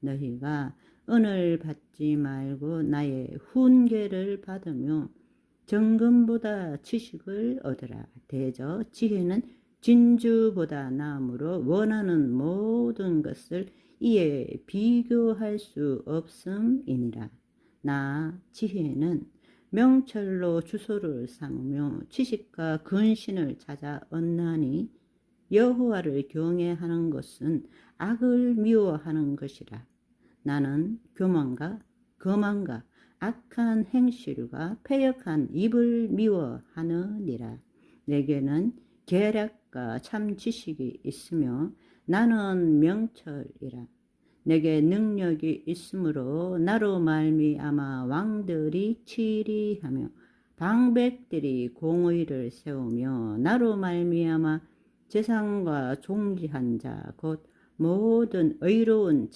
너희가 은을 받지 말고 나의 훈계를 받으며 정금보다 지식을 얻으라. 대저 지혜는 진주보다 나으므로 원하는 모든 것을 이에 비교할 수 없음이니라. 나 지혜는 명철로 주소를 삼으며 지식과 근신을 찾아 얻나니 여호와를 경외하는 것은 악을 미워하는 것이라. 나는 교만과 거만과 악한 행실과 패역한 입을 미워하느니라. 내게는 계략과 참 지식이 있으며 나는 명철이라. 내게 능력이 있으므로 나로 말미암아 왕들이 치리하며 방백들이 공의를 세우며 나로 말미암아 재상과 종지한 자 곧 모든 의로운